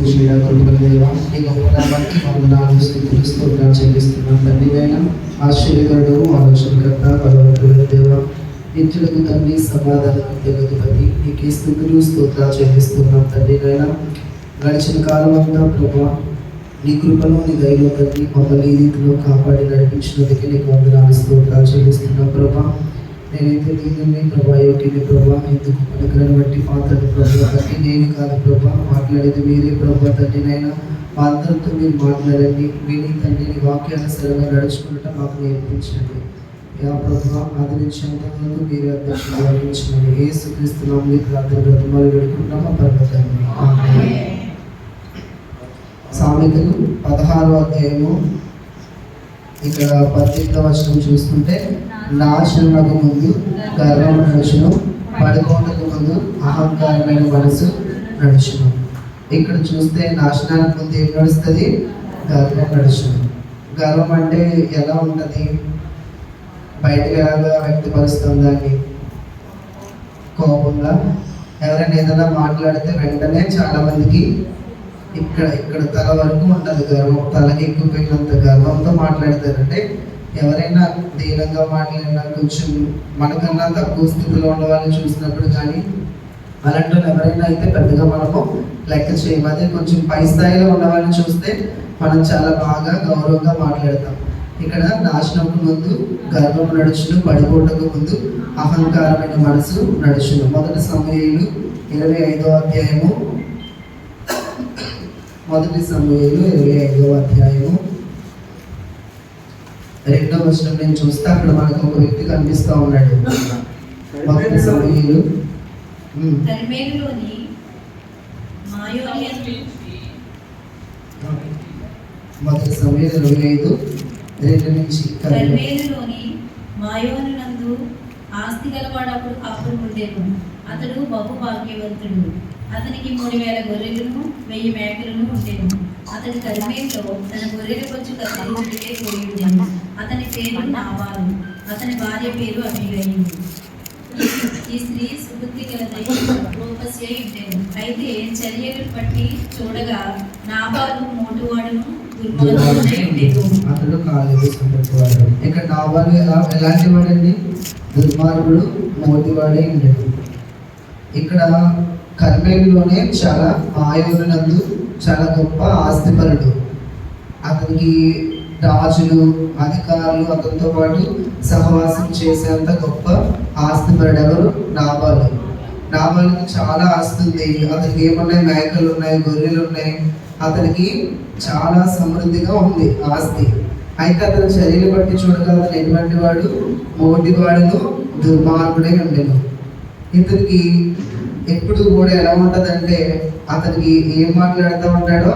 కృష్ణుడ కృపల దేవ నీ గొప్ప నామానికి వందనాలు స్థితులు స్తోత్రాలు చెల్లిస్తున్నాం తండ్రి అయినా ఆశ్చర్యకరుడు ఆలోచనకర్త బలవంతుల దేవ. నిత్యులకు తండ్రి సమాధానం జగతిపతి నీకు స్థుతులు స్తోత్రాలు చెల్లిస్తున్నాం తండ్రి అయినా గడిచిన కాలం అంతా ప్రభా నీ కృపలో నీ దయలో తండ్రి మమ్మల్ని రీతిలో కాపాడి నడిపించినందుకే నీకు వందనాలు స్తోత్రాలు చెల్లిస్తున్నాం ప్రభా. నేనైతే దీనిని ప్రభా యోగిని ప్రభా ఎందుకు పనికిరని బట్టి పాత్రలు ప్రభా తండ్రి నేను కాదు ప్రభా మాట్లాడేది మీరే ప్రభా తండ్రినైనా మా అందరితో మీరు మాట్లాడండి విని తండ్రిని వాక్యానుసరంగా నడుచుకుంటా మాకు నేర్పించండి. యా ప్రభా అది నుంచి అంతవరకు మీరే అధ్యక్షులు ఏ సుక్రీస్తున్నాం మీ ప్రార్థన బ్రతమాలు పెడుకుంటామా పర్వతాన్ని సామెతలు పదహారో అధ్యాయము. ఇక్కడ పద్దెనిమిదవ వచనం చూసుకుంటే నాశనకు ముందు గర్వం నడుచును పడుకోటకు ముందు అహంకారమైన మనసు నడుచును ఇక్కడ చూస్తే నాశనానికి ముందు ఏం నడుస్తుంది? గర్వం నడుచును గర్వం అంటే ఎలా ఉంటుంది? బయటకు ఎలాగా వ్యక్తపరుస్తాం దాన్ని కోపంగా? ఎవరైనా ఏదైనా మాట్లాడితే వెంటనే చాలామందికి ఇక్కడ ఇక్కడ తల వరకు ఉండదు గర్వం. తలకి ఎక్కువ గర్వంతో మాట్లాడతారంటే ఎవరైనా దీనంగా మాట్లాడినా కొంచెం మనకన్నా తక్కువ స్థితిలో ఉన్న వాళ్ళని చూసినప్పుడు కానీ అలాంటి ఎవరైనా అయితే పెద్దగా మనము లెక్క చేయము. అదే కొంచెం పై స్థాయిలో ఉన్న వాళ్ళని చూస్తే మనం చాలా బాగా గౌరవంగా మాట్లాడతాం. ఇక్కడ నాశనపు ముందు గర్వం నడుచును పడిపోటకు ముందు అహంకారమైన మనసు నడుచును. మొదటి సమయాలు ఇరవై ఐదో అధ్యాయము. మొదటి సమయాలు ఇరవై ఐదో అధ్యాయము. రెండవ వచనం నేను చూస్తే అక్కడ మనకు ఒక వ్యక్తి కనిపిస్తా ఉన్నాడు. మొదటి సమయాలు. మొదటి సమయాలు ఇరవై ఐదు రెండు నుంచి కరిమే- కరిమేలులోని మాయోని నందు ఆస్తి గలవాడు అప్పుడు ఉండేను. అతడు బహు భాగ్యవంతుడు అతనికి మూడు వేల గొర్రెలను వెయ్యి మేకలను ఉండేను. అతని కరిమేలులో తన గొర్రెల కొంచెం కత్తిరించుటే పోయి అతని పేరు నావాలు. అతని భార్య పేరు అభిగయింది ఈ స్త్రీ సుబుద్ధి గలదై రూపస్య ఉండేది అయితే చర్యలు బట్టి చూడగా నాబాలు మోటువాడును అతడు కాలేదు ఇక్కడ నావాలు ఎలా ఎలాంటి వాడండి? దుర్మార్గుడు మోటివాడే ఉండేది ఇక్కడ కర్మేలులోనే చాలా మాయోనందు చాలా గొప్ప ఆస్తిపరుడు. అతనికి రాజులు అధికారులు అతనితో పాటు సహవాసం చేసేంత గొప్ప ఆస్తిపరుడు ఎవరు? నాబాలు. నాబాలకి చాలా ఆస్తి ఉంది. అతనికి ఏమున్నాయి? మేకలు ఉన్నాయి గొర్రెలు ఉన్నాయి. అతనికి చాలా సమృద్ధిగా ఉంది ఆస్తి. అయితే అతని చర్యలు బట్టి చూడగా అతను ఎటువంటి వాడు? మోటివాడును దుర్మార్గుడే ఉండేను. ఇతనికి ఎప్పుడు కూడా ఎలా ఉంటుందంటే అతనికి ఏం మాట్లాడుతూ ఉంటాడో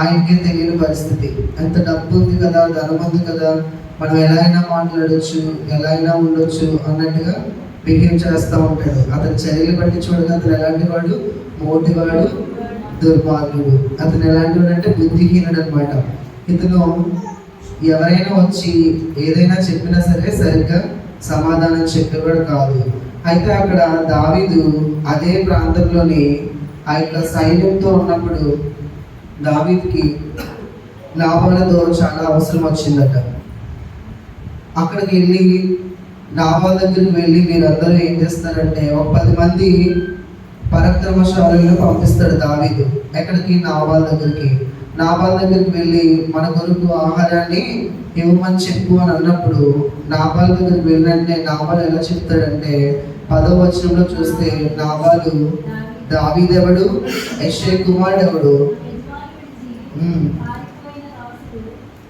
ఆయనకే తెలియని పరిస్థితి. ఎంత డబ్బు ఉంది కదా ధనం ఉంది కదా మనం ఎలా అయినా మాట్లాడొచ్చు ఎలా అయినా ఉండొచ్చు అన్నట్టుగా బిహేవ్ చేస్తూ ఉంటాడు. అతని చర్యలు బట్టి చూడగా అతను ఎలాంటి వాడు? మోటివాడు దుర్మార్గుడు. అతను ఎలాంటి వాడు అంటే బుద్ధిహీనుడు అనమాట ఇతను ఎవరైనా వచ్చి ఏదైనా చెప్పినా సరే సరిగ్గా సమాధానం చెప్పేవాడు కాదు. అయితే అక్కడ దావీదు అదే ప్రాంతంలోని ఆ యొక్క సైన్యంతో ఉన్నప్పుడు దావీదుకి లాభాలతో చాలా అవసరం వచ్చిందట. అక్కడికి వెళ్ళి నాబాల్ దగ్గరికి వెళ్ళి మీరందరూ ఏం చేస్తారంటే ఒక పది మంది పరక్రమశాలలో పంపిస్తాడు దావీదు. ఎక్కడికి? నాబాల్ దగ్గరికి. నాబాల్ దగ్గరికి వెళ్ళి మన కొరకు ఆహారాన్ని ఇవ్వమని చెప్పు అని అన్నప్పుడు నాబాల్ దగ్గరికి వెళ్ళంటే నాబాల్ ఎలా చెప్తాడంటే పదవ వచనంలో చూస్తే నాబాలు దావీదెవడు? యశ్వ కుమారుడు ఎవడు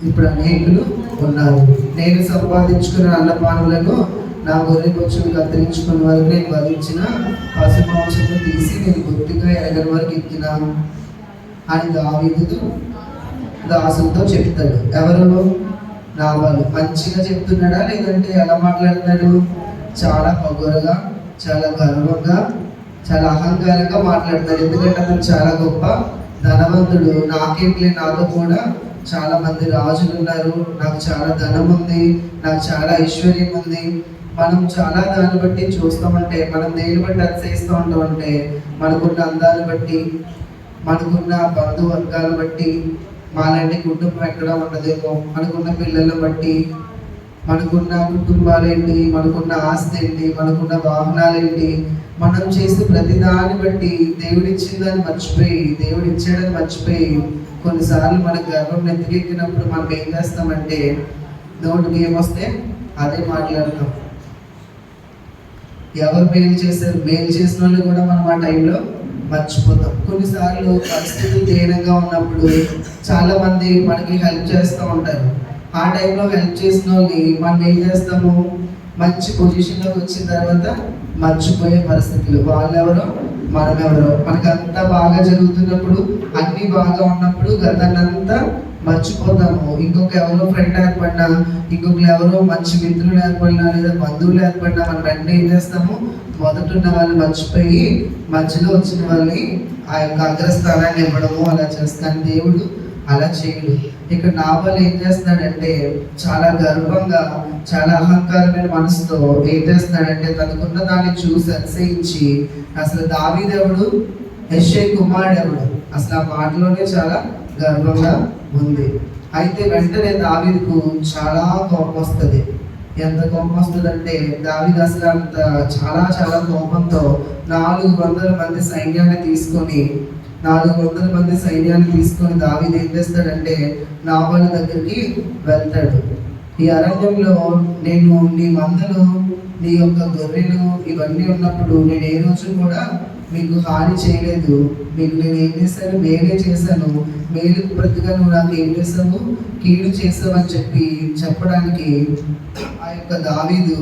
ఇప్పుడు అనేకులు ఉన్నారు. నేను సంపాదించుకున్న అన్నపానులను నా గొర్రె పక్షులు కత్తిరించుకున్న వరకు నేను వధించిన పశు మాంసము తీసి నేను గుర్తుగా ఎరగని వరకు ఎక్కినాను అని దావీదు దాసులతో చెప్తాడు. ఎవరు? నావాలు మంచిగా చెప్తున్నాడా? లేదంటే ఎలా మాట్లాడుతున్నాడు? చాలా పొగరుగా చాలా గర్వంగా చాలా అహంకారంగా మాట్లాడతారు ఎందుకంటే అతను చాలా గొప్ప ధనవంతుడు. నాకేంటి నాతో కూడా చాలా మంది రాజులు ఉన్నారు. నాకు చాలా ధనం ఉంది. నాకు చాలా ఐశ్వర్యం ఉంది. మనం చాలా దాన్ని బట్టి చూస్తామంటే మనం దేని బట్టి అతిశయిస్తూ ఉంటామంటే మనకున్న అందాన్ని బట్టి మనకున్న బంధువర్గాల బట్టి మాలాంటి కుటుంబం ఎక్కడ ఉండదేమో మనకున్న పిల్లలను బట్టి మనకున్న కుటుంబాలు ఏంటి మనకున్న ఆస్తి ఏంటి? మనకున్న వాహనాలు ఏంటి మనం చేసే ప్రతి దాన్ని బట్టి దేవుడు ఇచ్చిందని మర్చిపోయి దేవుడు ఇచ్చాడని మర్చిపోయి కొన్నిసార్లు మన గర్వం నెత్తికెక్కినప్పుడు మనం ఏం చేస్తామంటే నోటికి ఏమొస్తే అదే మాట్లాడతాం. ఎవరు మేలు చేశారు? మేలు చేసిన వాళ్ళు కూడా మనం ఆ టైంలో మర్చిపోతాం. కొన్నిసార్లు పరిస్థితులు దీనంగా ఉన్నప్పుడు చాలా మంది మనకి హెల్ప్ చేస్తూ ఉంటారు. ఆ టైంలో హెల్ప్ చేసిన వాళ్ళని మనం ఏం చేస్తాము? మంచి పొజిషన్లోకి వచ్చిన తర్వాత మర్చిపోయే పరిస్థితులు. వాళ్ళెవరో? మనమెవరో. మనకు అంతా బాగా జరుగుతున్నప్పుడు అన్నీ బాగా ఉన్నప్పుడు గతాన్నంతా మర్చిపోతాము. ఇంకొక ఎవరో ఫ్రెండ్ ఏర్పడినా ఇంకొకరు ఎవరో మంచి మిత్రులు ఏర్పడినా లేదా బంధువులు ఏర్పడినా మనం వెంటనే ఏం చేస్తాము? మొదట ఉన్న వాళ్ళు మర్చిపోయి మధ్యలో వచ్చిన వాళ్ళని ఆ యొక్క అగ్రస్థానాన్ని ఇవ్వడము అలా చేస్తాను. దేవుడు అలా చేయడు. ఇక్కడ నాబల్ ఏం చేస్తున్నాడంటే చాలా గర్వంగా చాలా అహంకారమైన మనసుతో ఏం చేస్తున్నాడంటే తనకున్న దాన్ని చూసి అతిశయించి అసలు దావీదేవుడు యశ్ఐ కుమారుడు అసలు ఆ మాటలోనే చాలా గర్వంగా ఉంది. అయితే వెంటనే దావీదుకు చాలా కోపం వస్తుంది. ఎంత కోపం వస్తుందంటే అంటే అసలు అంత చాలా చాలా కోపంతో నాలుగు వందల మంది సైన్యాన్ని తీసుకొని నాలుగు వందల మంది సైన్యాన్ని తీసుకొని దావీదు ఏం చేస్తాడంటే నాబాలు దగ్గరికి వెళ్తాడు. ఈ అరణ్యంలో నేను నీ మందలు నీ యొక్క గొర్రెలు ఇవన్నీ ఉన్నప్పుడు నేను ఏ రోజు కూడా మీకు హాని చేయలేదు. మీకు నేను ఏం చేశాను? మేలే చేశాను. మేలుకు ప్రతిగా నువ్వు నాకు ఏం చేసావు కీడు చేసావు అని చెప్పి చెప్పడానికి ఆ యొక్క దావీదు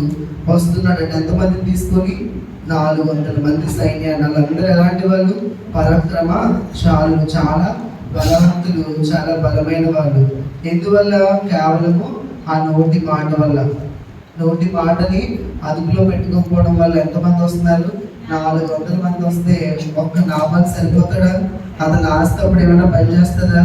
వస్తున్నాడు ఎంతమంది తీసుకొని? నాలుగు వందల మంది సైన్యాన్ని వాళ్ళందరూ ఎలాంటి వాళ్ళు? పరాక్రమశాలులు చాలా బలవంతులు చాలా బలమైన వాళ్ళు. ఎందువల్ల? కేవలము ఆ నోటి మాట వల్ల. నోటి మాటని అదుపులో పెట్టుకోకపోవడం వల్ల ఎంతమంది వస్తున్నారు? నాలుగు వందల మంది వస్తే ఒక్క నామాలు సరిపోతాడా? అతను ఆస్తి అప్పుడు ఏమైనా పని చేస్తుందా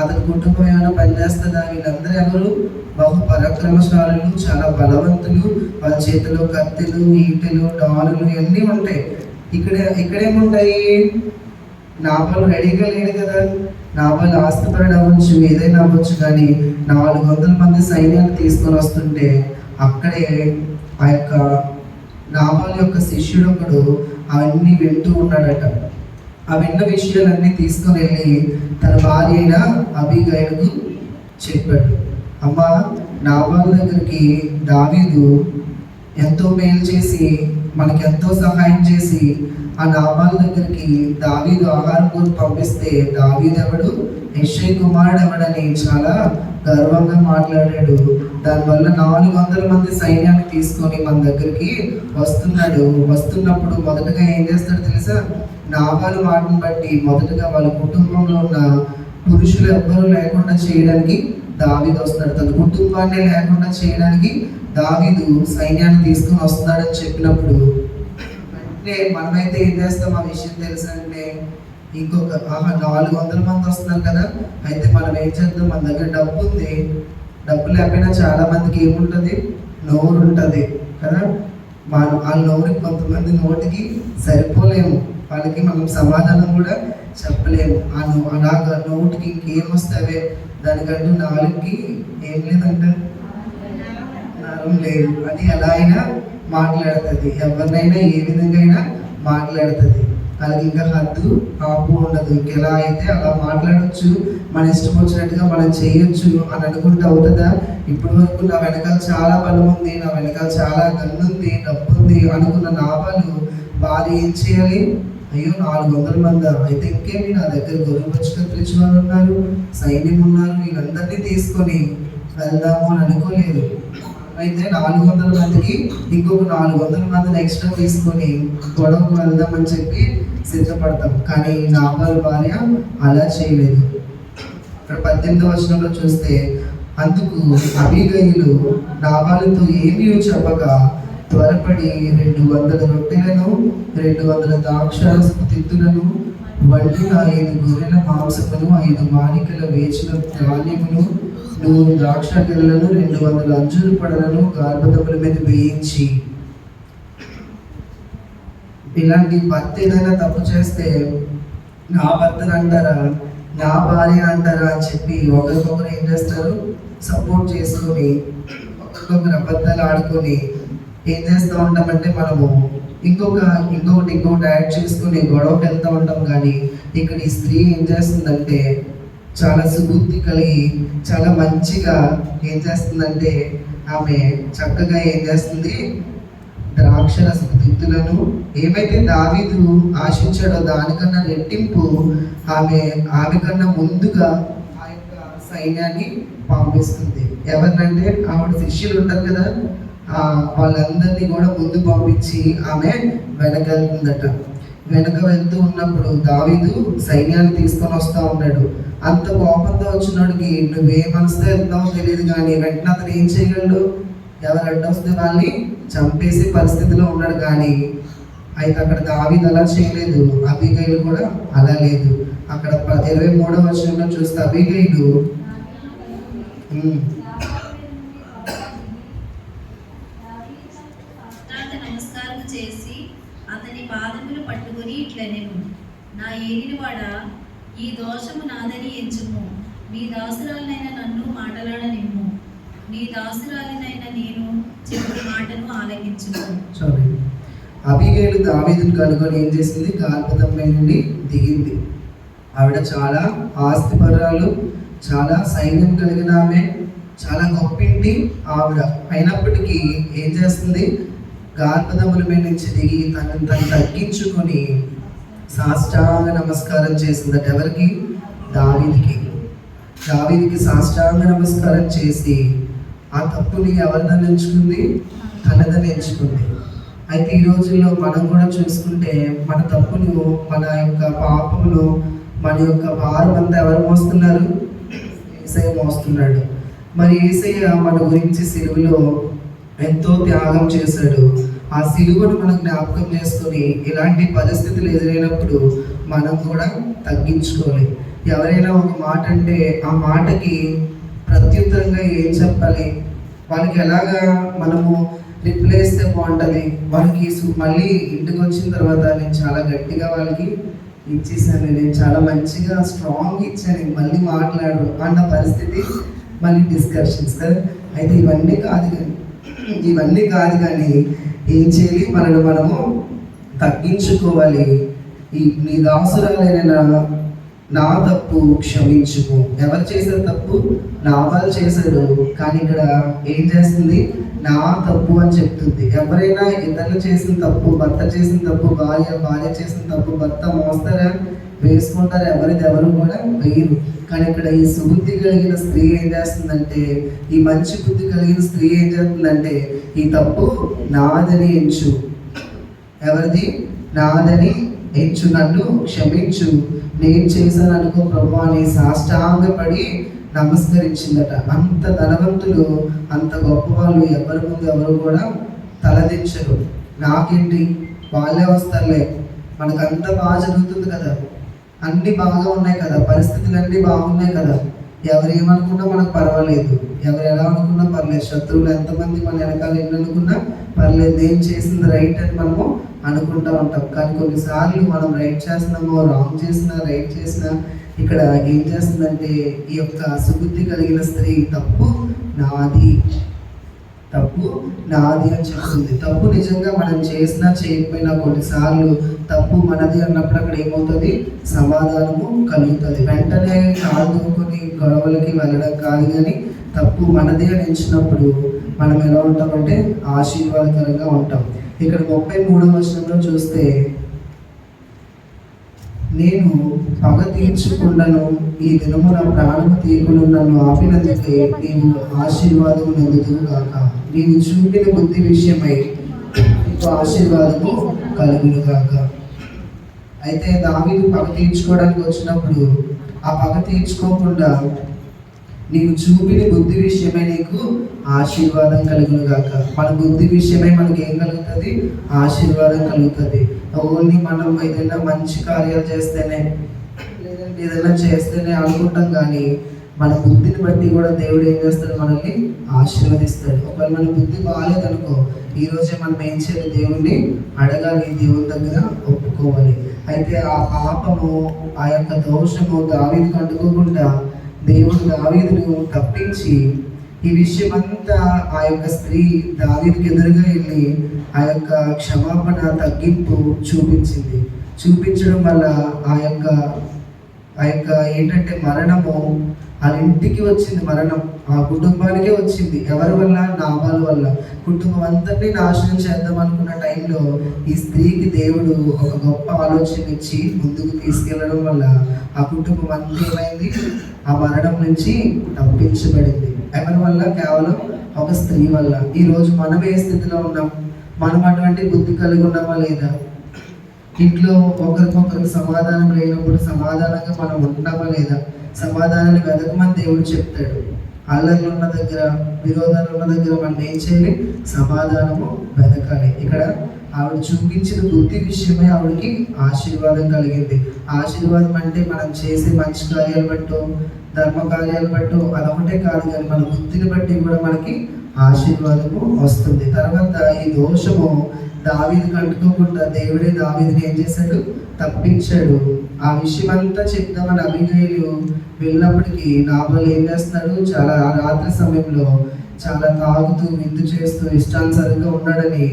అతని కుటుంబం ఏమైనా పనిచేస్తుందా వీళ్ళందరూ ఎవరు? బహు పరాక్రమశాలులు చాలా బలవంతులు. వాళ్ళ చేతిలో కత్తిలు ఈటెలు డాలులు ఇవన్నీ ఉంటాయి. ఇక్కడ ఇక్కడేముంటాయి? నాబాలు రెడీగా లేడు కదా. నాబాలు ఆస్తిపరుడు అవ్వచ్చు ఏదైనా అవ్వచ్చు కానీ నాలుగు వందల మంది సైన్యాన్ని తీసుకొని వస్తుంటే అక్కడే ఆ యొక్క నాబాల్ యొక్క శిష్యుడు ఒకడు అవన్నీ వింటూ ఉన్నాడట. ఆ విన్న విషయాలన్నీ తీసుకుని వెళ్ళి తన భార్య అయిన అభిగైనకు చెప్పాడు. అమ్మ వాళ్ళ దగ్గరికి దావీదు ఎంతో మేలు చేసి మనకి ఎంతో సహాయం చేసి ఆ నామాల దగ్గరికి దావీదు ఆహారం కూడా పంపిస్తే దావీదు ఎవడు యశ్ఐ కుమారుడు ఎవడని చాలా గర్వంగా మాట్లాడాడు. దానివల్ల నాలుగు వందల మంది సైన్యాన్ని తీసుకొని మన దగ్గరికి వస్తున్నాడు. వస్తున్నప్పుడు మొదటగా ఏం చేస్తాడు తెలుసా? నాబాలు మాటను బట్టి మొదటగా వాళ్ళ కుటుంబంలో ఉన్న పురుషులు ఎవ్వరూ లేకుండా చేయడానికి దావీదు వస్తాడు తన కుటుంబాన్ని లేకుండా చేయడానికి దావీదు సైన్యాన్ని తీసుకుని వస్తున్నాడని చెప్పినప్పుడు అంటే మనమైతే ఏం చేస్తాం? ఆ విషయం తెలుసంటే ఇంకొక ఆహా నాలుగు వందల మంది వస్తున్నారు కదా. అయితే మనం ఏం చేద్దాం? మన దగ్గర డబ్బు ఉంది. డబ్బు లేకపోయినా చాలా మందికి ఏముంటుంది? నోరు ఉంటుంది కదా. మన ఆ నోరుకి కొంతమంది నోటికి సరిపోలేము. వాళ్ళకి మనం సమాధానం కూడా చెప్పలేము. ఆ నో అలాగా నోటికి ఇంకేం వస్తావే? దానికంటూ నాలుగుకి ఏం లేదంటే. నరం లేదు. అది ఎలా అయినా మాట్లాడుతుంది. ఎవరినైనా ఏ విధంగా అయినా మాట్లాడుతుంది. అలాగే ఇంకా హద్దు ఆపు ఉండదు. ఇంకెలా అయితే అలా మాట్లాడచ్చు మన ఇష్టం వచ్చినట్టుగా మనం చేయొచ్చు అని అనుకుంటే అవుతుందా ఇప్పటి వరకు నా వెనకాల చాలా బలం ఉంది నా వెనకాల చాలా గన్నుంది డబ్బు ఉంది అనుకున్న నావాలు వారు ఏం చేయాలి? అయ్యో నాలుగు వందల మంది అయితే ఇంకేమి నా దగ్గర గొర్రె వచ్చి కత్తిరించిన ఉన్నారు సైన్యం ఉన్నారు వీళ్ళందరినీ తీసుకొని వెళ్దాము అని అనుకోలేదు. అయితే నాలుగు వందల మందికి ఇంకొక నాలుగు వందల మందిని ఎక్స్ట్రా తీసుకొని గొడవకు వెళ్దామని చెప్పి సిద్ధపడతాం. కానీ నాబాల్ భార్య అలా చేయలేదు. ఇక్కడ పద్దెనిమిది వర్షంలో చూస్తే అందుకు అభిగయులు నాబాలుతో ఏమీ చెప్పక త్వరపడి రెండు వందల రొట్టెలను రెండు వందల ద్రాక్ష తిత్తులను వండిన ఐదు గొర్రెల మాంసమును ఐదు మానికల వేచిన ధాన్యమును నూరు ద్రాక్ష గెలలను రెండు వందల అంజూరు పడలను గార్భదముల మీద వేయించి. ఇలాంటి భర్త ఏదైనా తప్పు చేస్తే నా భర్తను అంటారా నా భార్య అంటారా అని చెప్పి ఒకరికొకరు ఏం చేస్తారు? సపోర్ట్ చేసుకొని ఒకరికొకరు అబద్ధాలు ఆడుకొని ఏం చేస్తూ ఉంటామంటే మనము ఇంకొక ఇంకొకటి ఇంకొకటి యాడ్ చేసుకుని గొడవకి వెళ్తూ ఉంటాం కానీ ఇక్కడ ఈ స్త్రీ ఏం చేస్తుందంటే చాలా సుబుద్ధి కలిగి చాలా మంచిగా ఏం చేస్తుందంటే ఆమె చక్కగా ఏం చేస్తుంది? ద్రాక్షరస తిత్తులను ఏమైతే దావీదు ఆశించాడో దానికన్నా రెట్టింపు ఆమె ఆమె కన్నా ముందుగా ఆ యొక్క సైన్యాన్ని పంపిస్తుంది. ఎవరినంటే ఆవిడ శిష్యులు ఉంటారు కదా వాళ్ళందరినీ కూడా ముందు పంపించి ఆమె వెనకెళ్తుందట. వెనక వెళ్తూ ఉన్నప్పుడు దావీదు సైన్యాన్ని తీసుకొని వస్తూ ఉన్నాడు. అంత కోపంతో వచ్చినోడికి నువ్వే మనసుతో వెళ్తావో తెలియదు కానీ వెంటనే అతను ఏం చేయగలడు? ఎవరు అడ్డొస్తే వాళ్ళని చంపేసే పరిస్థితిలో ఉన్నాడు కానీ అయితే అక్కడ దావీదు అలా చేయలేదు. అబిగైలు కూడా అలా లేదు. అక్కడ ఇరవై మూడవ వచనంలో చూస్తే అబిగైలు చేసి అతని పాదములు పట్టుకొని ఇట్లనెను. నా ఏలినవాడా ఈ దోషము నాదని ఎంచుము. నీ దాసురాలనైన నన్ను మాటలాడనిమ్ము. నీ దాసురాలినైన నేను చెప్పిన మాటను ఆలకించుము. సారీ అబిగైలు కనుగొని ఏం చేసింది? గాల్పదంపై నుండి దిగింది. ఆవిడ చాలా ఆస్తిపరాలు చాలా సైన్యం కలిగిన ఆమె చాలా గొప్పింటి ఆవిడ. అయినప్పటికీ ఏం చేస్తుంది? గార్పదముల మీద నుంచి దిగి తనను తను తగ్గించుకొని సాష్టాంగ నమస్కారం చేసిందట ఎవరికి? దావీదికి. దావీదికి సాష్టాంగ నమస్కారం చేసి ఆ తప్పుని ఎవరిదని ఎంచుకుంది? తనదని ఎంచుకుంది. అయితే ఈ రోజుల్లో మనం కూడా చూసుకుంటే మన తప్పులు మన యొక్క పాపములు మన యొక్క భారం అంతా ఎవరు మోస్తున్నారు? ఏసయ్య మోస్తున్నాడు. మరి ఏసయ్య మన గురించి సిలువలో ఎంతో త్యాగం చేశాడు. ఆ సిలువను మనం జ్ఞాపకం చేసుకొని ఇలాంటి పరిస్థితులు ఎదురైనప్పుడు మనం కూడా తగ్గించుకోవాలి. ఎవరైనా ఒక మాట అంటే ఆ మాటకి ప్రత్యుత్తరంగా ఏం చెప్పాలి? వాళ్ళకి ఎలాగా మనము రిప్లై ఇస్తే బాగుంటుంది? వాళ్ళకి మళ్ళీ ఇంటికి వచ్చిన తర్వాత నేను చాలా గట్టిగా వాళ్ళకి ఇచ్చేసాను. నేను చాలా మంచిగా స్ట్రాంగ్ ఇచ్చాను. మళ్ళీ మాట్లాడు అన్న పరిస్థితి మళ్ళీ డిస్కషన్స్ కదా. అయితే ఇవన్నీ కాదు కానీ ఇవన్నీ కాదు కానీ ఏం చేయాలి? మనల్ని మనము తగ్గించుకోవాలి. ఈ నీ దాసురాలైన నా- తప్పు క్షమించుము ఎవరు చేసిన తప్పు? నా వాళ్ళు చేశారు. కానీ ఇక్కడ ఏం చేస్తుంది? నా తప్పు అని చెప్తుంది. ఎవరైనా ఇతరులు చేసిన తప్పు భర్త చేసిన తప్పు భార్య భార్య చేసిన తప్పు భర్త మోస్తారా? వేసుకుంటారు. ఎవరిది ఎవరు కూడా వేయరు. కానీ ఇక్కడ ఈ సుబుద్ధి కలిగిన స్త్రీ ఏం చేస్తుందంటే ఈ మంచి బుద్ధి కలిగిన స్త్రీ ఏం చేస్తుందంటే ఈ తప్పు నాదని ఎంచు. ఎవరిది? నాదని ఎంచు. నన్ను క్షమించు. నేను చేశాను అనుకో ప్రభు అని సాష్టాంగపడి నమస్కరించిందట. అంత ధనవంతులు అంత గొప్ప వాళ్ళు ఎవరి ముందు ఎవరు కూడా తలదించరు. నాకేంటి? వాళ్ళే వస్తారులే. మనకు అంత బాగా జరుగుతుంది కదా. అన్ని బాగా ఉన్నాయి కదా పరిస్థితులు అన్నీ బాగున్నాయి కదా. ఎవరు ఏమనుకున్నా మనకు పర్వాలేదు. ఎవరు ఎలా అనుకున్నా పర్లేదు. శత్రువులు ఎంతమంది మన వెనకాల ఎన్ని అనుకున్నా పర్లేదు. ఏం చేసింది రైట్ అని మనము అనుకుంటా ఉంటాం. కానీ కొన్నిసార్లు మనం రైట్ చేస్తున్నామో రాంగ్ చేసినా రైట్ చేసినా ఇక్కడ ఏం చేస్తుందంటే ఈ యొక్క సుబుద్ధి కలిగిన స్త్రీ తప్పు నాది. తప్పు నాది అని చెప్తుంది. తప్పు నిజంగా మనం చేసినా చేయకపోయినా కొన్నిసార్లు తప్పు మనది అన్నప్పుడు అక్కడ ఏమవుతుంది? సమాధానము కలుగుతుంది. వెంటనే కాదుకొని గొడవలకి వెళ్ళడం కాదు కానీ తప్పు మనది అని ఎంచినప్పుడు మనం ఎలా ఉంటామంటే ఆశీర్వాదకరంగా ఉంటాం. ఇక్కడ ముప్పై మూడవ వచనంలో చూస్తే నేను పగ తీర్చుకుండను ఈ దినము నా ప్రాణము తీయకుండా నన్ను ఆపినందుకే నేను ఆశీర్వాదము నొందుదువు కాక నేను చూపిన బుద్ధి విషయమై నీకు ఆశీర్వాదము కలుగును కాక అయితే దావీదు పగ తీర్చుకోవడానికి వచ్చినప్పుడు ఆ పగ తీర్చుకోకుండా నీవు చూపిన బుద్ధి విషయమై నీకు ఆశీర్వాదం కలుగును గాక మన బుద్ధి విషయమై మనకి ఏం కలుగుతుంది? ఆశీర్వాదం కలుగుతుంది. ఓన్లీ మనం ఏదైనా మంచి కార్యాలు చేస్తేనే లేదంటే ఏదైనా చేస్తేనే అనుకుంటాం కానీ మన బుద్ధిని బట్టి కూడా దేవుడు ఏం చేస్తాడు మనల్ని ఆశీర్వదిస్తాడు. ఒకవేళ మన బుద్ధి బాగాలేదనుకో ఈ రోజే మనం ఏం చేయాలి? దేవుణ్ణి అడగాలి దేవుని దగ్గర ఒప్పుకోవాలి. అయితే ఆ పాపము ఆ యొక్క దోషము దావిని అంటుకోకుండా దేవుడు దావీదును తప్పించి ఈ విషయం అంతా ఆ యొక్క స్త్రీ దావీదుకి ఎదురుగా వెళ్ళి ఆ యొక్క క్షమాపణ తగ్గింపు చూపించింది. చూపించడం వల్ల ఆ యొక్క ఆ యొక్క ఏంటంటే మరణము వాళ్ళ ఇంటికి వచ్చింది మరణం ఆ కుటుంబానికే వచ్చింది. ఎవరి వల్ల? నామాల వల్ల. కుటుంబం అంతటినీ నాశనం చేద్దాం అనుకున్న టైంలో ఈ స్త్రీకి దేవుడు ఒక గొప్ప ఆలోచన ఇచ్చి ముందుకు తీసుకెళ్ళడం వల్ల ఆ కుటుంబం అంతా ఏమైంది? ఆ మరణం నుంచి తప్పించబడింది. ఎవరి వల్ల? కేవలం ఒక స్త్రీ వల్ల. ఈరోజు మనం ఏ స్థితిలో ఉన్నాం? మనం అటువంటి బుద్ధి కలిగి ఉన్నామా లేదా? ఇంట్లో ఒకరికొకరికి సమాధానం లేనప్పుడు సమాధానంగా మనం ఉంటామా లేదా? సమాధానాన్ని వెతకమని దేవుడు చెప్తాడు. అల్లర్లు ఉన్న దగ్గర విరోధాలు ఉన్న దగ్గర మనం ఏం చేయాలి? సమాధానము వెతకాలి. ఇక్కడ ఆవిడ చూపించిన బుద్ధి విషయమై ఆవిడకి ఆశీర్వాదం కలిగింది. ఆశీర్వాదం అంటే మనం చేసే మంచి కార్యాలు బట్టో ధర్మ కార్యాలు బట్టో అదొకటే కాదు కానీ మన బుద్ధిని బట్టి కూడా మనకి ఆశీర్వాదము వస్తుంది. తర్వాత ఈ దోషము దావీదుకి అంటుకోకుండా దేవుడే దావీదుని ఏం చేశాడు? తప్పించాడు. ఆ విషయం అంతా చెప్తామని అభినయులు వెళ్ళినప్పటికీ నాబల్ ఏం చేస్తాడు చాలా రాత్రి సమయంలో చాలా తాగుతూ విందు చేస్తూ ఇష్టానుసారంగా ఉన్నాడని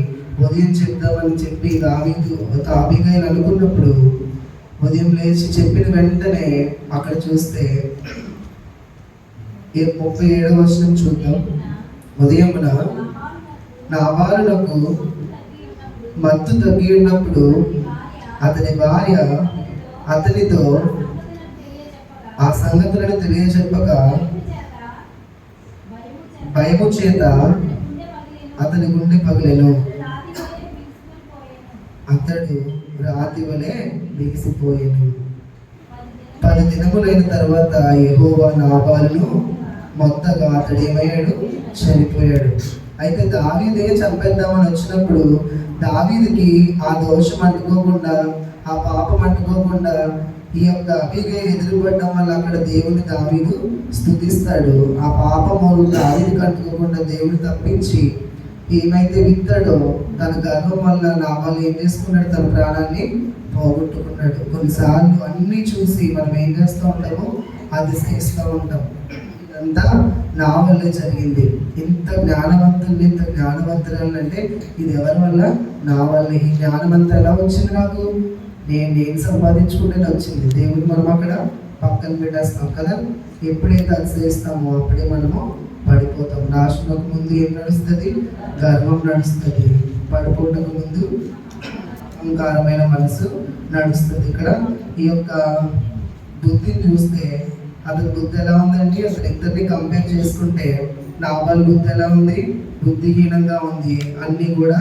ఉదయం చెప్దామని చెప్పి దావీదు తాబిగాయలు అనుకున్నప్పుడు ఉదయం లేచి చెప్పిన వెంటనే అక్కడ చూస్తే ఏ ముప్పై ఏడవ వచనం చూద్దాం. ఉదయమున నాబాలునకు మత్తు తగ్గి ఉన్నప్పుడు అతని భార్య అతనితో ఆ సంగతులను తెలియజెప్పగా భయము చేత అతని గుండె పగిలెను. అతడు రాతి వలె బిగిసిపోయాను. పది దినములైన తర్వాత యహోవా నాబాలును మొత్తగా అతడేమయ్యాడు? చనిపోయాడు. అయితే దావీదే చంపేద్దామని వచ్చినప్పుడు దావీదికి ఆ దోషం అంటుకోకుండా ఆ పాపం అంటుకోకుండా ఈ యొక్క అభిగే ఎదురుపడడం వల్ల అక్కడ దేవుని దావీదు స్థుతిస్తాడు. ఆ పాపము దావీని కట్టుకోకుండా దేవుడు తప్పించి ఏమైతే విత్తాడో తన గర్వం వల్ల లాభాలు ఏం చేసుకున్నాడు? తన ప్రాణాన్ని పోగొట్టుకున్నాడు. కొన్నిసార్లు అన్నీ చూసి మనం ఏం చేస్తూ ఉంటామో అతిశయిస్తూ ఉంటాం. ఇదంతా నా వల్ల జరిగింది. ఇంత జ్ఞానవంతుల్ని ఇంత జ్ఞానవంతురాలు అంటే ఇది ఎవరి వల్ల? నా వల్ల. ఈ జ్ఞానమంతా ఎలా వచ్చింది నాకు? నేను నేను సంపాదించుకుంటేనే వచ్చింది. దేవుడు మనం అక్కడ పక్కన పెట్టేస్తాం కదా? ఎప్పుడైతే అతిశయిస్తామో అప్పుడే మనము పడిపోతాం. నాశనకు ముందు ఏం నడుస్తుంది? గర్వం నడుస్తుంది. పడిపోవటకు ముందు అహంకారమైన మనసు నడుస్తుంది. ఇక్కడ ఈ యొక్క బుద్ధిని చూస్తే అతని బుద్ధి ఎలా ఉందండి అసలు ఇద్దరిని కంపేర్ చేసుకుంటే నాబాల్ బుద్ధి ఎలా ఉంది? బుద్ధిహీనంగా ఉంది. అన్నీ కూడా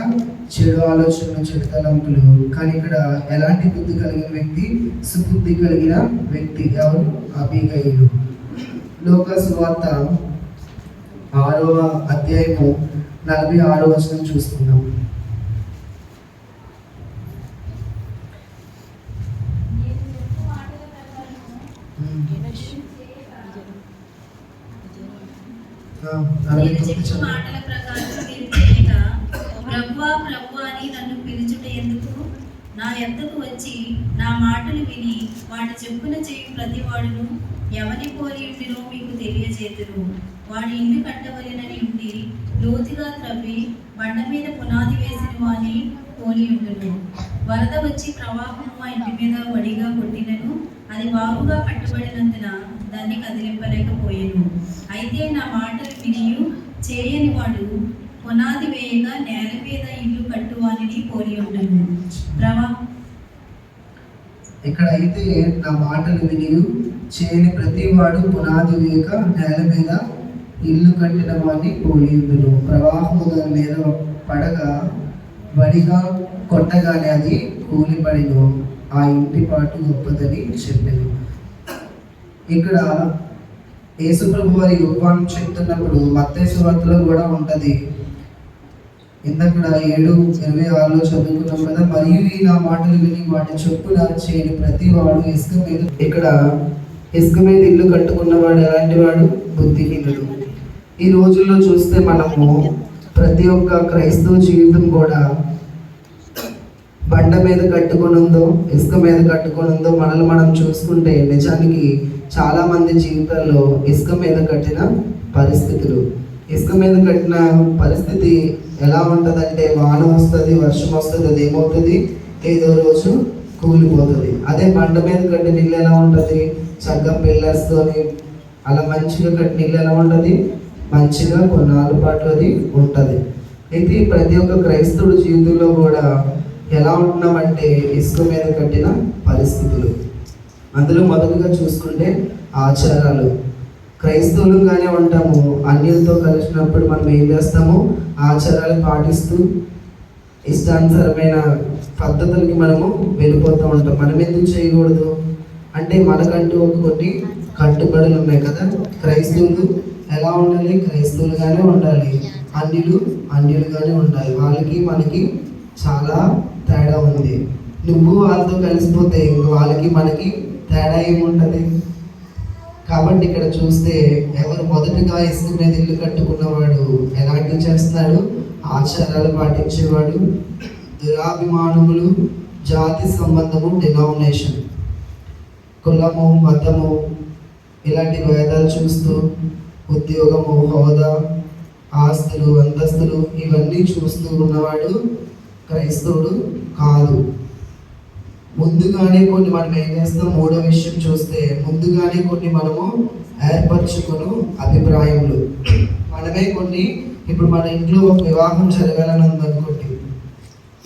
చెడు ఆలోచనలు చెడు తలంపులు. కానీ ఇక్కడ ఎలాంటి బుద్ధి కలిగిన వ్యక్తి? సుబుద్ధి కలిగిన వ్యక్తి ఎవరు? అభిగయుడు లోక సువార్త ఆరవ అధ్యాయము నలభై ఆరో వచనం చూసుకుందాం ఆ, నలభై నేను తొమ్మిది చెప్పిన చదువు. మాటల ప్రకారం మీరు చేయక ప్రభువా అని నన్ను పిలుచుట ఎందుకు నా ఎద్దకు వచ్చి నా మాటలు విని వాటి చెప్పున చేయు ప్రతి వాడును ఎవరి పోలి ఉండినో మీకు తెలియజేతురు వాడి ఇల్లు కట్టవలెనని ఉండి లోతుగా త్రవ్వి బండ మీద పునాది వేసిన వాని పోలి ఉండును. వరద వచ్చి ప్రవాహము ఆ ఇంటి మీద వడిగా కొట్టినను. అది బాగుగా కట్టబడినందున దాన్ని కదిలింపలేకపోయాను. అయితే నా మాటలు వినియు చేయని వాడు పునాది వేయగా నేల మీద ఇల్లు కట్టువానిని పోలి ఉండను. ప్రవా ఇక్కడ అయితే నా మాటలు వినియు చేయని ప్రతి వాడు పునాది వేయక నేల మీద ఇల్లు కట్టిన వాడిని పోలి ప్రవాహం ప్రవాహము దాని మీద పడగా బడిగా కొట్టగానే అది కూలిపడిను. ఆ ఇంటి పాటు గొప్పదని చెప్పాను. ఇక్కడ యేసుప్రభు వారి యుగవాన్ని చెప్తున్నప్పుడు మత్తేసు వార్తలో కూడా ఉంటుంది. ఇందక్కడ ఏడు ఇరవై ఆరులో చదువుకున్నాం కదా మరియు ఈ నా మాటలు విని వాటి చొప్పున చేయని ప్రతి వాడు ఇసుక మీద ఇక్కడ ఇసుక మీద ఇల్లు కట్టుకున్నవాడు ఎలాంటి వాడు? బుద్ధిహీనుడు. ఈ రోజుల్లో చూస్తే మనము ప్రతి ఒక్క క్రైస్తవ జీవితం కూడా బండ మీద కట్టుకొని ఉందో ఇసుక మీద కట్టుకొని ఉందో మనల్ని మనం చూసుకుంటే నిజానికి చాలా మంది జీవితాల్లో ఇసుక మీద కట్టిన పరిస్థితులు. ఇసుక మీద కట్టిన పరిస్థితి ఎలా ఉంటుందంటే వాన వస్తుంది వర్షం వస్తుంది అది ఏమవుతుంది? ఏదో రోజు కూలిపోతుంది. అదే బండ మీద కట్టిన ఇల్లు ఎలా ఉంటుంది? చక్కగా పిల్లర్స్తోని అలా మంచిగా కట్టిన ఇల్లు ఎలా ఉంటుంది? మంచిగా కొన్నాళ్ళ పాటు అది ఉంటుంది. అయితే ప్రతి ఒక్క క్రైస్తవుడు జీవితంలో కూడా ఎలా ఉంటున్నామంటే ఇసుక మీద కట్టిన పరిస్థితులు. అందులో మొదటగా చూసుకుంటే ఆచారాలు. క్రైస్తవులుగానే ఉంటాము. అన్యులతో కలిసినప్పుడు మనం ఏం చేస్తాము? ఆచారాలు పాటిస్తూ ఇష్టానుసరమైన పద్ధతులకి మనము వెళ్ళిపోతూ ఉంటాం. మనం ఎందుకు చేయకూడదు? అంటే మనకంటూ కొన్ని కట్టుబడులు ఉన్నాయి కదా. క్రైస్తవులు ఎలా ఉండాలి? క్రైస్తవులుగానే ఉండాలి. అన్యులు అన్యులుగానే ఉండాలి. వాళ్ళకి మనకి చాలా తేడా ఉంది. నువ్వు వాళ్ళతో కలిసిపోతే వాళ్ళకి మనకి తేడా ఏముంటుంది కాబట్టి ఇక్కడ చూస్తే ఎవరు మొదటగా ఇసుక మీద ఇల్లు కట్టుకున్నవాడు ఎలాంటివి చేస్తున్నాడు? ఆచారాలు పాటించేవాడు దురాభిమానములు జాతి సంబంధము డినామినేషన్ కులము మతము ఇలాంటి భేదాలు చూస్తూ ఉద్యోగము హోదా ఆస్తులు అంతస్తులు ఇవన్నీ చూస్తూ ఉన్నవాడు క్రైస్తవుడు కాదు. ముందుగానే కొన్ని మనం ఏం చేస్తాం? మూడో విషయం చూస్తే ముందుగానే కొన్ని మనము ఏర్పరచుకుని అభిప్రాయములు. మనమే కొన్ని ఇప్పుడు మన ఇంట్లో ఒక వివాహం జరగాలని ఉందనుకోండి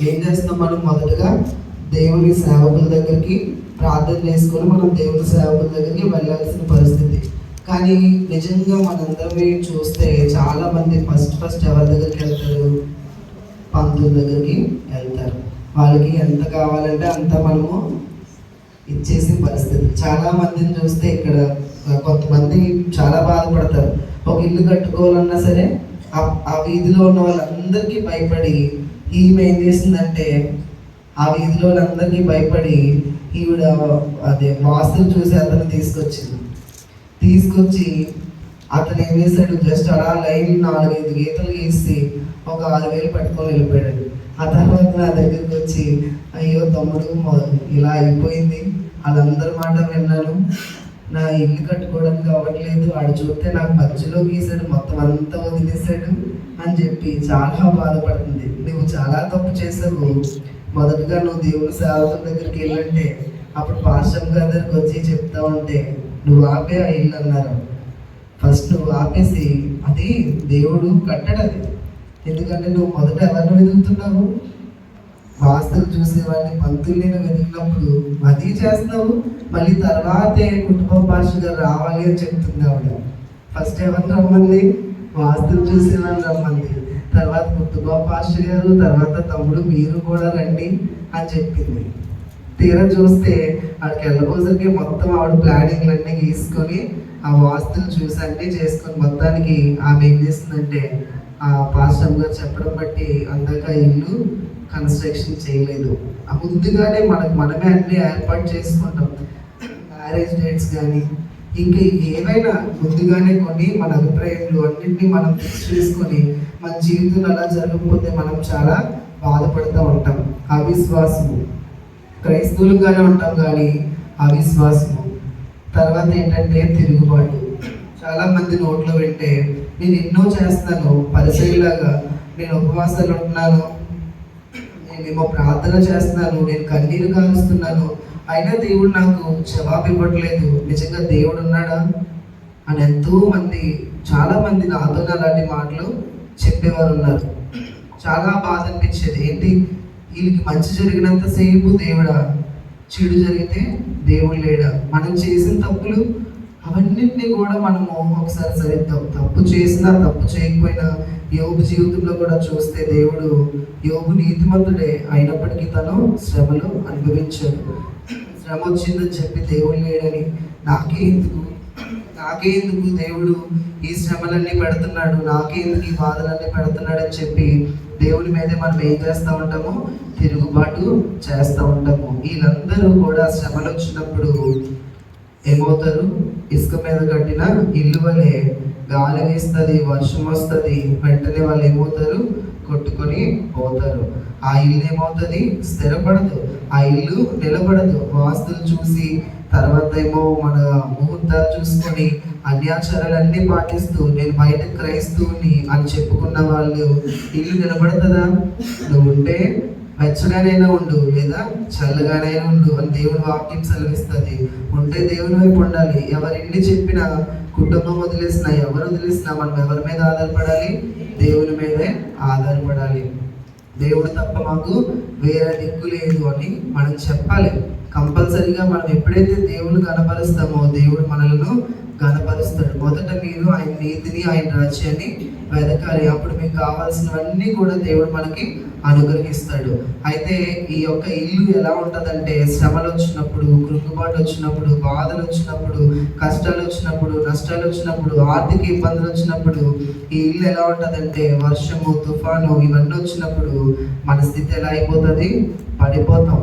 ఏం చేస్తాం మనం? మొదటగా దేవుని సేవకుల దగ్గరికి ప్రార్థన చేసుకొని మనం దేవుని సేవకుల దగ్గరికి వెళ్ళాల్సిన పరిస్థితి. కానీ నిజంగా మనందరినీ చూస్తే చాలామంది ఫస్ట్ ఫస్ట్ ఎవరి దగ్గరికి వెళ్తారు? పంతుల దగ్గరికి వెళ్తారు. వాళ్ళకి ఎంత కావాలంటే అంత మనము ఇచ్చేసే పరిస్థితి. చాలా మందిని చూస్తే ఇక్కడ కొంతమంది చాలా బాధపడతారు. ఒక ఇల్లు కట్టుకోవాలన్నా సరే ఆ- ఆ వీధిలో ఉన్న వాళ్ళందరికీ భయపడి ఈమె ఏం చేసిందంటే ఆ వీధిలో వాళ్ళందరికీ భయపడి ఈవిడ అదే వాస్తులు చూసి అతను తీసుకొచ్చింది. తీసుకొచ్చి అతను ఏం చేశాడు? జస్ట్ అలా లైన్ నాలుగైదు గీతలు గీసి ఒక ఆరు వేలు పట్టుకొని వెళ్ళిపోయాడు. ఆ తర్వాత నా దగ్గరికి వచ్చి అయ్యో తమ్ముడు ఇలా అయిపోయింది. వాళ్ళందరి మాట విన్నాను. నా ఇల్లు కట్టుకోవడానికి అవ్వట్లేదు వాడు చూస్తే నాకు మధ్యలో గీసాడు మొత్తం అంతా వదిలేశాడు అని చెప్పి చాలా బాధపడుతుంది. నువ్వు చాలా తప్పు చేసావు మొదటగా నువ్వు దేవుని సేవకుల దగ్గరికి వెళ్ళంటే అప్పుడు పాశ్రం గారి దగ్గరికి వచ్చి చెప్తా ఉంటే నువ్వు ఆపే ఆ ఇల్లు అన్నారు. ఫస్ట్ నువ్వు ఆపేసి అది దేవుడు కట్టడు అది ఎందుకంటే నువ్వు మొదట ఎవరిని వెతుకుతున్నావు? వాస్తులు చూసేవాడిని పంతుల్ని వెతికినప్పుడు అది చేస్తావు మళ్ళీ తర్వాతే కుటుంబ భాషగా గారు రావాలి అని చెప్తుంది ఆవిడ ఫస్ట్ ఎవరిని రమ్మంది? వాస్తులు చూసేవాడిని రమ్మంది. తర్వాత కుటుంబ భాష గారు తర్వాత తమ్ముడు మీరు కూడా రండి అని చెప్పింది. తీరా చూస్తే ఆడికి వెళ్ళబోసరికి మొత్తం ఆవిడ ప్లానింగ్లు అన్నీ గీసుకొని ఆ వాస్తులు చూసి అన్నీ చేసుకొని మొత్తానికి ఆమె ఏం చేస్తుందంటే పాస్టర్ గారు చెప్పడం బట్టి అందాక ఇల్లు కన్స్ట్రక్షన్ చేయలేదు. ఆ ముందుగానే మనకు మనమే అన్ని ఏర్పాటు చేసుకుంటాం. మ్యారేజ్ డేట్స్ కానీ ఇంకా ఏవైనా ముందుగానే కొన్ని మన అభిప్రాయాలు అన్నింటినీ మనం ఫిక్స్ చేసుకొని మన జీవితంలో అలా జరగకపోతే మనం చాలా బాధపడుతూ ఉంటాం. అవిశ్వాసము. క్రైస్తవులుగానే ఉంటాం కానీ అవిశ్వాసము. తర్వాత ఏంటంటే తిరుగుబాటు. చాలామంది నోట్లో వింటే నేను ఎన్నో చేస్తాను పరిచయలాగా నేను ఉపవాసాలు ఉంటున్నాను. నేనేమో ప్రార్థన చేస్తున్నాను. నేను కన్నీరు కాలుస్తున్నాను అయినా దేవుడు నాకు జవాబు ఇవ్వట్లేదు. నిజంగా దేవుడు ఉన్నాడా? అని ఎంతో మంది చాలా మంది నాతో అలాంటి మాటలు చెప్పేవారు ఉన్నారు. చాలా బాధ అనిపించేది. ఏంటి? వీళ్ళకి మంచి జరిగినంతసేపు దేవుడా? చెడు జరిగితే దేవుడు లేడా? మనం చేసిన తప్పులు అవన్నింటినీ కూడా మనము ఒకసారి సరే తప్పు తప్పు చేసినా తప్పు చేయకపోయినా యోగు జీవితంలో కూడా చూస్తే దేవుడు యోగు నీతిమంతుడే అయినప్పటికీ తను శ్రమలు అనుభవించాడు. శ్రమ వచ్చిందని చెప్పి దేవుడు లేడని నాకే ఎందుకు? నాకే ఎందుకు దేవుడు ఈ శ్రమలన్నీ పెడుతున్నాడు? నాకే ఎందుకు ఈ బాధలన్నీ పెడుతున్నాడని చెప్పి దేవుడి మీదే మనం ఏం చేస్తూ ఉంటాము? తిరుగుబాటు చేస్తూ ఉంటాము. వీళ్ళందరూ కూడా శ్రమలు వచ్చినప్పుడు ఏమవుతారు? ఇసుక మీద కట్టిన ఇల్లు వలె గాలి వేస్తుంది వర్షం వస్తుంది. వెంటనే వాళ్ళు ఏమవుతారు? కొట్టుకొని పోతారు. ఆ ఇల్లు ఏమవుతుంది? స్థిరపడదు. ఆ ఇల్లు నిలబడదు. వాస్తులు చూసి తర్వాత ఏమో మన ముహూర్తాలు చూసుకొని అన్యాచారాలన్నీ పాటిస్తూ నేను బయట క్రైస్తవుని అని చెప్పుకున్న వాళ్ళు ఇల్లు నిలబడుతుందా? నువ్వు ఉంటే వెచ్చగానైనా ఉండు లేదా చల్లగానైనా ఉండు అని దేవుని వాక్యం సెలవిస్తుంది. ఉంటే దేవుని వైపు ఉండాలి. ఎవరు చెప్పినా కుటుంబం వదిలేసినా ఎవరు వదిలేసినా మనం ఎవరి మీద ఆధారపడాలి? దేవుని మీదే ఆధారపడాలి. దేవుడు తప్ప మాకు వేరే దిక్కు లేదు అని మనం చెప్పాలి. కంపల్సరీగా మనం ఎప్పుడైతే దేవుని కనపరుస్తామో దేవుడు మనలను కనపరుస్తాడు. మొదట మీరు ఆయన నీతిని ఆయన రాజ్యాన్ని వెతకాలి. అప్పుడు మీకు కావాల్సినవన్నీ కూడా దేవుడు మనకి అనుగ్రహిస్తాడు. అయితే ఈ యొక్క ఇల్లు ఎలా ఉంటుందంటే శ్రమలు వచ్చినప్పుడు కృంగుబాటు వచ్చినప్పుడు బాధలు వచ్చినప్పుడు కష్టాలు వచ్చినప్పుడు నష్టాలు వచ్చినప్పుడు ఆర్థిక ఇబ్బందులు వచ్చినప్పుడు ఈ ఇల్లు ఎలా ఉంటుందంటే వర్షము తుఫాను ఇవన్నీ వచ్చినప్పుడు మన స్థితి ఎలా అయిపోతుంది? పడిపోతాం.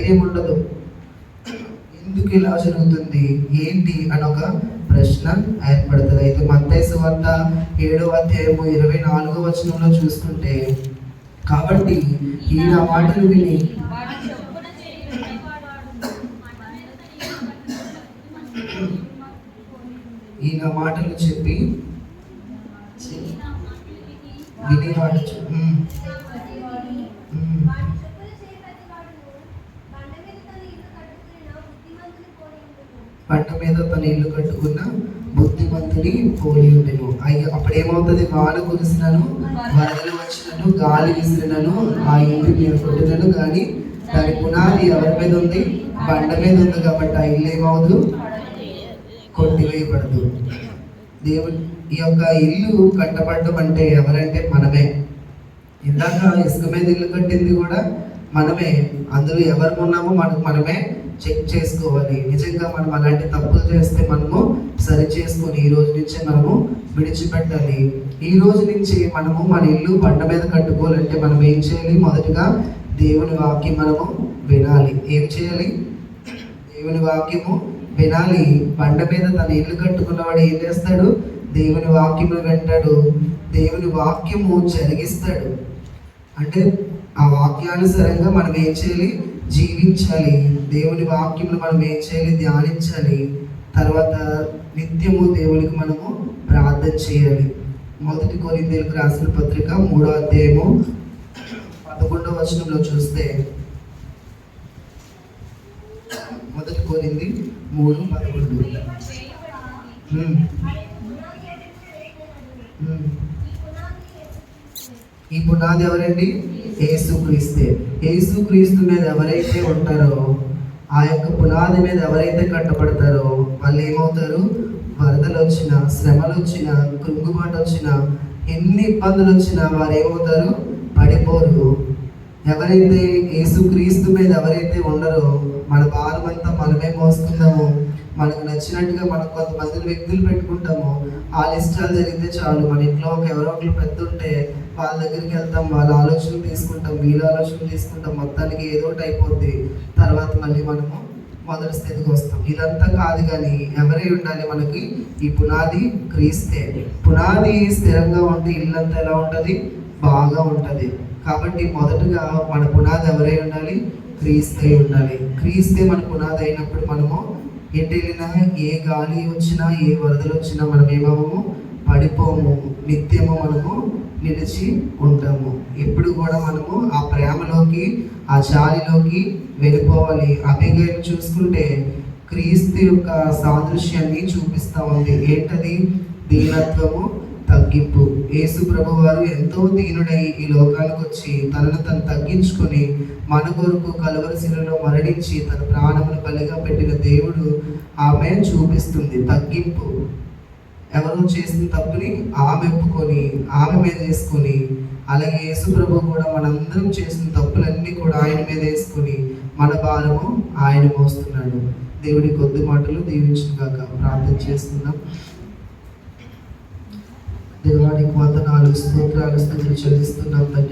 ధైర్యం ఉండదు. ఎందుకు ఇలా జరుగుతుంది? ఏంటి? అని ఒక ప్రశ్న ఏర్పడుతుంది. అయితే మత్తైసు వద్ద ఏడో అధ్యాయము ఇరవై నాలుగో వచనంలో చూసుకుంటే కాబట్టి ఈ నా మాటలు విని వాడు చొప్పున చేయి వెళ్ళవాడాడు. ఈ నా మాటలు చెప్పి విని వాడు పంట మీద తన ఇల్లు కట్టుకున్న బుద్ధిమంతుడి పోలి ఉండెను. అయ్యి అప్పుడు ఏమవుతుంది వాన కురిసినను వరదలు వచ్చినను గాలి విసిరినను ఆ ఇంటి మీద కొట్టినను. కానీ దాని పునాది ఎవరి మీద ఉంది? బండ మీద ఉంది కాబట్టి ఆ ఇల్లు ఏమవుదు? కొట్టివేయబడదు. దేవుడు ఈ యొక్క ఇల్లు కట్టబడడం అంటే ఎవరంటే మనమే. ఇందాక ఇసుక మీద ఇల్లు కట్టింది కూడా మనమే. అందులో ఎవరు ఉన్నామో మనకు మనమే. చెక్ చేసుకోవాలి. నిజంగా మనం అలాంటి తప్పులు చేస్తే మనము సరి చేసుకొని ఈ రోజు నుంచే మనము విడిచిపెట్టాలి. ఈ రోజు నుంచి మనము మన ఇల్లు బండ మీద కట్టుకోవాలంటే మనం ఏం చేయాలి? మొదటగా దేవుని వాక్యం మనము వినాలి. ఏం చేయాలి? దేవుని వాక్యము వినాలి. బండ మీద తన ఇల్లు కట్టుకున్నవాడు ఏం చేస్తాడు? దేవుని వాక్యము వింటాడు. దేవుని వాక్యము జరిగిస్తాడు. అంటే ఆ వాక్యానుసారంగా మనం ఏం చేయాలి? జీవించాలి. దేవుని వాక్యములు మనం ఏం చేయాలి? ధ్యానించాలి. తర్వాత నిత్యము దేవునికి మనము ప్రార్థన చేయాలి. మొదటి కొరిందేలకు రాసిన పత్రిక మూడో అధ్యాయము పదకొండవ వచనంలో చూస్తే మొదటి కోరింది మూడు పదకొండు. ఈ పునాది ఎవరండి? ఏసుక్రీస్తే ఏసుక్రీస్తు మీద ఎవరైతే ఉంటారో ఆ యొక్క పునాది మీద ఎవరైతే కట్టబడతారో వాళ్ళు ఏమవుతారు? వరదలు వచ్చిన శ్రమలు వచ్చిన కృంగుబాటు వచ్చిన ఎన్ని ఇబ్బందులు వచ్చినా వారు ఏమవుతారు? పడిపోరు. ఎవరైతే ఏసుక్రీస్తు మీద ఎవరైతే ఉండరో మన భారం మనమే మోసుకుందామో మనకు నచ్చినట్టుగా మనం కొంతమంది వ్యక్తులు పెట్టుకుంటాము. వాళ్ళ ఇష్టాలు జరిగితే చాలు. మన ఇంట్లో ఒక ఎవరో ఒకరు పెద్ద ఉంటే వాళ్ళ దగ్గరికి వెళ్తాం వాళ్ళ ఆలోచనలు తీసుకుంటాం వీళ్ళ ఆలోచనలు తీసుకుంటాం. మొత్తానికి ఏదో ఒకటి అయిపోద్ది. తర్వాత మళ్ళీ మనము మొదటి స్థితికి వస్తాం. ఇదంతా కాదు కానీ ఎవరై ఉండాలి మనకి? ఈ పునాది క్రీస్తే. పునాది స్థిరంగా ఉంటే ఇల్లంతా ఎలా ఉంటుంది? బాగా ఉంటుంది. కాబట్టి మొదటగా మన పునాది ఎవరై ఉండాలి? క్రీస్తే ఉండాలి. క్రీస్తే మన పునాది అయినప్పుడు మనము ఎటు వెళ్ళినా ఏ గాలి వచ్చినా ఏ వరదలు వచ్చినా మనం ఏమవము పడిపోము. నిత్యము మనము నిలిచి ఉంటాము. ఎప్పుడు కూడా మనము ఆ ప్రేమలోకి ఆ జాలిలోకి వెళ్ళిపోవాలి. అభిగేలు చూసుకుంటే క్రీస్తు యొక్క సాదృశ్యాన్ని చూపిస్తూ ఉంది. ఏంటది? దీనత్వము తగ్గింపు. యేసు ప్రభు వారు ఎంతో దీనుడై ఈ లోకానికి వచ్చి తనను తను తగ్గించుకొని మన కొరకు కలవరశిలలో మరణించి తన ప్రాణమును బలిగా పెట్టిన దేవుడు ఆమె చూపిస్తుంది. తగ్గింపు. ఎవరో చేసిన తప్పుని ఆమె ఒప్పుకొని ఆమె మీద వేసుకొని అలాగే యేసు ప్రభు కూడా మనందరం చేసిన తప్పులన్నీ కూడా ఆయన మీద వేసుకొని మన భారము ఆయన మోస్తున్నాడు. దేవుడి కొద్ది మాటలు దీవించుగాక ప్రార్థన చేస్తున్నాం. దేవానికి వందనాలు స్తోత్రాలు స్థుతులు చెల్లిస్తున్నాం తండ్రి.